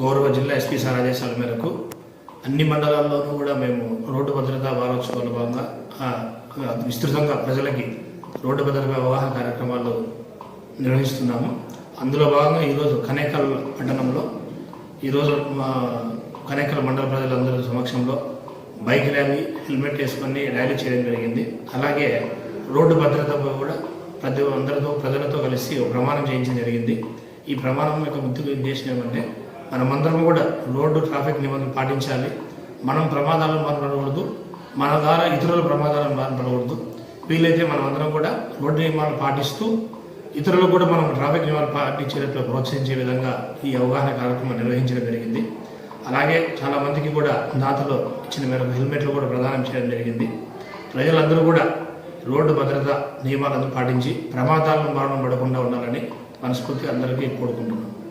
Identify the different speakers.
Speaker 1: గౌరవ జిల్లా SP sir ఆదేశాల మేరకు అన్ని మండలాల్లోనూ కూడా మేము రోడ్డు భద్రతా వారోత్సవాల భాగంగా విస్తృతంగా ప్రజలకి రోడ్డు భద్రత అవగాహన కార్యక్రమాలు నిర్వహిస్తున్నాము. అందులో భాగంగా ఈరోజు కనేకల్ పట్టణంలో ఈరోజు మా కనేకల్ మండల ప్రజలందరి సమక్షంలో బైక్ ర్యాలీ హెల్మెట్ వేసుకొని ర్యాలీ చేయడం జరిగింది. అలాగే రోడ్డు భద్రతపై కూడా ప్రతి అందరితో ప్రజలతో కలిసి ఒక ప్రమాణం చేయించడం జరిగింది. ఈ ప్రమాణం యొక్క ముద్దు ఉద్దేశం ఏమంటే మనమందరం కూడా రోడ్డు ట్రాఫిక్ నిబంధనలు పాటించాలి. మనం ప్రమాదాలను బాధపడకూడదు. మన ద్వారా ఇతరుల ప్రమాదాలను బాధపడకూడదు. వీలైతే మనం అందరం కూడా రోడ్డు నియమాలు పాటిస్తూ ఇతరులు కూడా మనం ట్రాఫిక్ నియమాలు పాటించేటట్లు ప్రోత్సహించే విధంగా ఈ అవగాహన కార్యక్రమం నిర్వహించడం జరిగింది. అలాగే చాలా మందికి కూడా దాతలో ఇచ్చిన మేరకు హెల్మెట్లు కూడా ప్రదానం చేయడం జరిగింది. ప్రజలందరూ కూడా రోడ్డు భద్రత నియమాలను పాటించి ప్రమాదాలను మరణం పడకుండా ఉండాలని మనస్ఫూర్తి అందరికీ కోరుకుంటున్నాను.